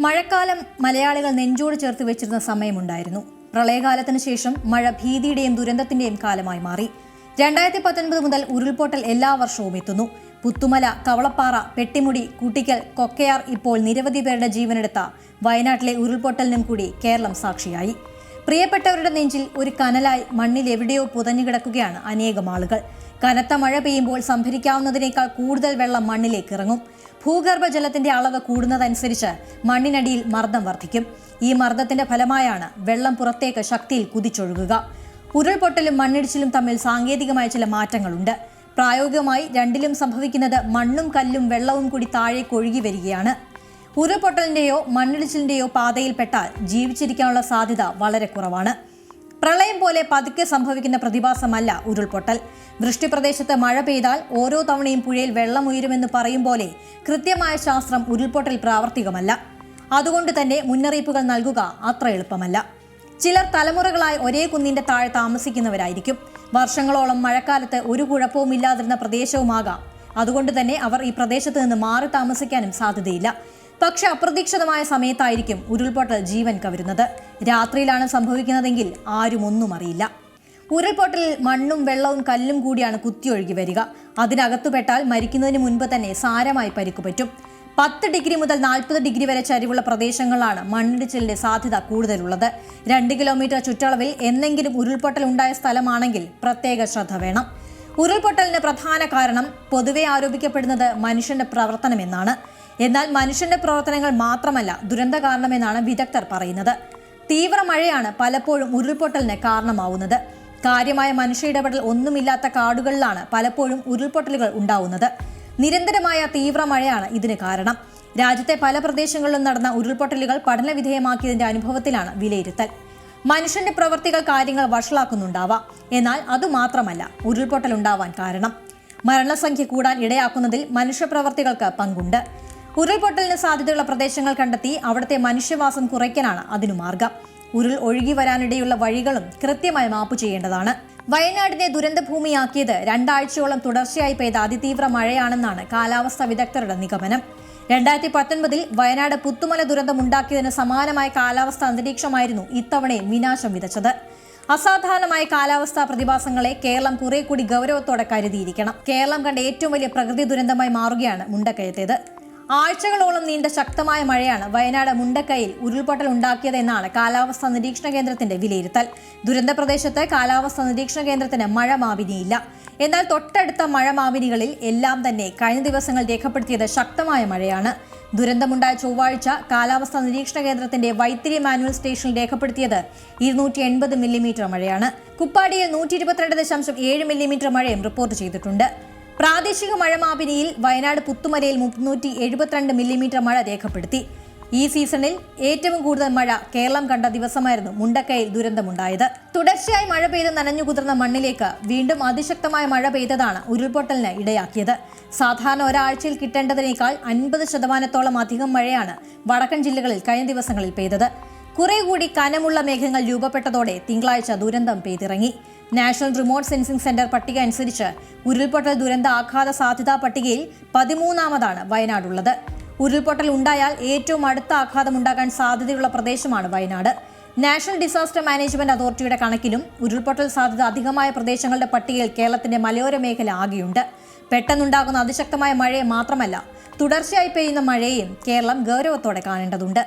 മഴക്കാലം മലയാളികൾ നെഞ്ചോട് ചേർത്ത് വെച്ചിരുന്ന സമയമുണ്ടായിരുന്നു. പ്രളയകാലത്തിന് ശേഷം മഴ ഭീതിയുടെയും ദുരന്തത്തിന്റെയും കാലമായി മാറി. രണ്ടായിരത്തി പത്തൊൻപത് മുതൽ ഉരുൾപൊട്ടൽ എല്ലാ വർഷവും എത്തുന്നു. പുത്തുമല കവളപ്പാറ പെട്ടിമുടി കുട്ടിക്കൽ കൊക്കയാർ ഇപ്പോൾ നിരവധി പേരുടെ ജീവനെടുത്ത വയനാട്ടിലെ ഉരുൾപൊട്ടലിനും കൂടി കേരളം സാക്ഷിയായി. പ്രിയപ്പെട്ടവരുടെ നെഞ്ചിൽ ഒരു കനലായി മണ്ണിൽ എവിടെയോ പുതഞ്ഞു കിടക്കുകയാണ് അനേകം ആളുകൾ. കനത്ത മഴ പെയ്യുമ്പോൾ സംഭരിക്കാവുന്നതിനേക്കാൾ കൂടുതൽ വെള്ളം മണ്ണിലേക്ക് ഇറങ്ങും. ഭൂഗർഭജലത്തിന്റെ അളവ് കൂടുന്നതനുസരിച്ച് മണ്ണിനടിയിൽ മർദ്ദം വർദ്ധിക്കും. ഈ മർദ്ദത്തിന്റെ ഫലമായാണ് വെള്ളം പുറത്തേക്ക് ശക്തിയിൽ കുതിച്ചൊഴുകുക. ഉരുൾപൊട്ടലും മണ്ണിടിച്ചിലും തമ്മിൽ സാങ്കേതികമായ ചില മാറ്റങ്ങളുണ്ട്. പ്രായോഗികമായി രണ്ടിലും സംഭവിക്കുന്നത് മണ്ണും കല്ലും വെള്ളവും കൂടി താഴേക്ക് ഒഴുകി വരികയാണ്. ഉരുൾപൊട്ടലിന്റെയോ മണ്ണിടിച്ചിലിന്റെയോ പാതയിൽപ്പെട്ടാൽ ജീവിച്ചിരിക്കാനുള്ള സാധ്യത വളരെ കുറവാണ്. പ്രളയം പോലെ പതുക്കെ സംഭവിക്കുന്ന പ്രതിഭാസമല്ല ഉരുൾപൊട്ടൽ. വൃഷ്ടിപ്രദേശത്ത് മഴ പെയ്താൽ ഓരോ തവണയും പുഴയിൽ വെള്ളം ഉയരുമെന്ന് പറയും പോലെ കൃത്യമായ ശാസ്ത്രം ഉരുൾപൊട്ടൽ പ്രാവർത്തികമല്ല. അതുകൊണ്ട് തന്നെ മുന്നറിയിപ്പുകൾ നൽകുക അത്ര എളുപ്പമല്ല. ചിലർ തലമുറകളായി ഒരേ കുന്നിന്റെ താഴെ താമസിക്കുന്നവരായിരിക്കും. വർഷങ്ങളോളം മഴക്കാലത്ത് ഒരു കുഴപ്പവും ഇല്ലാതിരുന്ന പ്രദേശവുമാകാം. അതുകൊണ്ട് തന്നെ അവർ ഈ പ്രദേശത്ത് നിന്ന് മാറി താമസിക്കാനും സാധ്യതയില്ല. പക്ഷെ അപ്രതീക്ഷിതമായ സമയത്തായിരിക്കും ഉരുൾപൊട്ടൽ ജീവൻ കവരുന്നത്. രാത്രിയിലാണ് സംഭവിക്കുന്നതെങ്കിൽ ആരും ഒന്നും അറിയില്ല. ഉരുൾപൊട്ടലിൽ മണ്ണും വെള്ളവും കല്ലും കൂടിയാണ് കുത്തിയൊഴുകി വരിക. അതിനകത്തുപെട്ടാൽ മരിക്കുന്നതിന് മുൻപ് തന്നെ സാരമായി പരിക്കു പറ്റും. പത്ത് ഡിഗ്രി മുതൽ നാൽപ്പത് ഡിഗ്രി വരെ ചരിവുള്ള പ്രദേശങ്ങളിലാണ് മണ്ണിടിച്ചിലിന്റെ സാധ്യത കൂടുതലുള്ളത്. രണ്ട് കിലോമീറ്റർ ചുറ്റളവിൽ എന്തെങ്കിലും ഉരുൾപൊട്ടൽ ഉണ്ടായ സ്ഥലമാണെങ്കിൽ പ്രത്യേക ശ്രദ്ധ വേണം. ഉരുൾപൊട്ടലിന് പ്രധാന കാരണം പൊതുവെ ആരോപിക്കപ്പെടുന്നത് മനുഷ്യന്റെ പ്രവർത്തനമെന്നാണ്. എന്നാൽ മനുഷ്യന്റെ പ്രവർത്തനങ്ങൾ മാത്രമല്ല ദുരന്ത കാരണമെന്നാണ് വിദഗ്ധർ പറയുന്നത്. തീവ്ര മഴയാണ് പലപ്പോഴും ഉരുൾപൊട്ടലിന് കാരണമാവുന്നത്. കാര്യമായ മനുഷ്യ ഇടപെടൽ ഒന്നുമില്ലാത്ത കാടുകളിലാണ് പലപ്പോഴും ഉരുൾപൊട്ടലുകൾ ഉണ്ടാവുന്നത്. നിരന്തരമായ തീവ്ര മഴയാണ് ഇതിന് കാരണം. രാജ്യത്തെ പല പ്രദേശങ്ങളിലും നടന്ന ഉരുൾപൊട്ടലുകൾ പഠനവിധേയമാക്കിയതിന്റെ അനുഭവത്തിലാണ് വിലയിരുത്തൽ. മനുഷ്യന്റെ പ്രവൃത്തികൾ കാര്യങ്ങൾ വഷളാക്കുന്നുണ്ടാവാം. എന്നാൽ അതുമാത്രമല്ല ഉരുൾപൊട്ടൽ ഉണ്ടാവാൻ കാരണം. മരണസംഖ്യ കൂടാൻ ഇടയാക്കുന്നതിൽ മനുഷ്യപ്രവർത്തികൾക്ക് പങ്കുണ്ട്. ഉരുൾപൊട്ടലിന് സാധ്യതയുള്ള പ്രദേശങ്ങൾ കണ്ടെത്തി അവിടുത്തെ മനുഷ്യവാസം കുറയ്ക്കാനാണ് അതിനു മാർഗം. ഉരുൾ ഒഴുകി വരാനിടയുള്ള വഴികളും കൃത്യമായി മാപ്പ് ചെയ്യേണ്ടതാണ്. വയനാടിനെ ദുരന്തഭൂമിയാക്കിയത് രണ്ടാഴ്ചയോളം തുടർച്ചയായി പെയ്ത അതിതീവ്ര മഴയാണെന്നാണ് കാലാവസ്ഥാ വിദഗ്ധരുടെ നിഗമനം. രണ്ടായിരത്തി പത്തൊൻപതിൽ വയനാട് പുത്തുമല ദുരന്തമുണ്ടാക്കിയതിന് സമാനമായ കാലാവസ്ഥ അന്തരീക്ഷമായിരുന്നു ഇത്തവണയും വിനാശം വിതച്ചത്. അസാധാരണമായ കാലാവസ്ഥാ പ്രതിഭാസങ്ങളെ കേരളം കുറെ കൂടി ഗൗരവത്തോടെ കരുതിയിരിക്കണം. കേരളം കണ്ട ഏറ്റവും വലിയ പ്രകൃതി ദുരന്തമായി മാറുകയാണ് മുണ്ടക്കയത്തേത്. ആഴ്ചകളോളം നീണ്ട ശക്തമായ മഴയാണ് വയനാട് മുണ്ടക്കയിൽ ഉരുൾപൊട്ടൽ ഉണ്ടാക്കിയതെന്നാണ് കാലാവസ്ഥാ നിരീക്ഷണ കേന്ദ്രത്തിന്റെ വിലയിരുത്തൽ. ദുരന്ത പ്രദേശത്ത് കാലാവസ്ഥാ നിരീക്ഷണ കേന്ദ്രത്തിന് മഴ മാവിനിയില്ല. എന്നാൽ തൊട്ടടുത്ത മഴ മാവിനികളിൽ എല്ലാം തന്നെ കഴിഞ്ഞ ദിവസങ്ങൾ രേഖപ്പെടുത്തിയത് ശക്തമായ മഴയാണ്. ദുരന്തമുണ്ടായ ചൊവ്വാഴ്ച കാലാവസ്ഥാ നിരീക്ഷണ കേന്ദ്രത്തിന്റെ വൈത്തിരി മാനുവൽ സ്റ്റേഷനിൽ രേഖപ്പെടുത്തിയത് ഇരുന്നൂറ്റി എൺപത് മില്ലിമീറ്റർ മഴയാണ്. കുപ്പാടിയിൽ നൂറ്റി ഇരുപത്തിരണ്ട് ദശാംശം ഏഴ് മില്ലിമീറ്റർ മഴയും റിപ്പോർട്ട് ചെയ്തിട്ടുണ്ട്. പ്രാദേശിക മഴമാപിനിയിൽ വയനാട് പുത്തുമലയിൽ മുന്നൂറ്റി എഴുപത്തിരണ്ട് മില്ലിമീറ്റർ മഴ രേഖപ്പെടുത്തി. ഈ സീസണിൽ ഏറ്റവും കൂടുതൽ മഴ കേരളം കണ്ട ദിവസമായിരുന്നു മുണ്ടക്കയിൽ ദുരന്തമുണ്ടായത്. തുടർച്ചയായി മഴ പെയ്ത് നനഞ്ഞുകുതിർന്ന മണ്ണിലേക്ക് വീണ്ടും അതിശക്തമായ മഴ പെയ്തതാണ് ഉരുൾപൊട്ടലിന് ഇടയാക്കിയത്. സാധാരണ ഒരാഴ്ചയിൽ കിട്ടേണ്ടതിനേക്കാൾ അൻപത് ശതമാനത്തോളം അധികം മഴയാണ് വടക്കൻ ജില്ലകളിൽ കഴിഞ്ഞ ദിവസങ്ങളിൽ പെയ്തത്. കുറെ കൂടി കനമുള്ള മേഘങ്ങൾ രൂപപ്പെട്ടതോടെ തിങ്കളാഴ്ച ദുരന്തം പെയ്തിറങ്ങി. നാഷണൽ റിമോട്ട് സെൻസിംഗ് സെന്റർ പട്ടിക അനുസരിച്ച് ഉരുൾപൊട്ടൽ ദുരന്ത ആഘാത സാധ്യതാ പട്ടികയിൽ പതിമൂന്നാമതാണ് വയനാടുള്ളത്. ഉരുൾപൊട്ടൽ ഉണ്ടായാൽ ഏറ്റവും അടുത്ത ആഘാതം ഉണ്ടാകാൻ സാധ്യതയുള്ള പ്രദേശമാണ് വയനാട്. നാഷണൽ ഡിസാസ്റ്റർ മാനേജ്മെന്റ് അതോറിറ്റിയുടെ കണക്കിലും ഉരുൾപൊട്ടൽ സാധ്യത അധികമായ പ്രദേശങ്ങളുടെ പട്ടികയിൽ കേരളത്തിന്റെ മലയോര മേഖല ആകെയുണ്ട്. പെട്ടെന്നുണ്ടാകുന്ന അതിശക്തമായ മഴയെ മാത്രമല്ല തുടർച്ചയായി പെയ്യുന്ന മഴയെയും കേരളം ഗൗരവത്തോടെ കാണേണ്ടതുണ്ട്.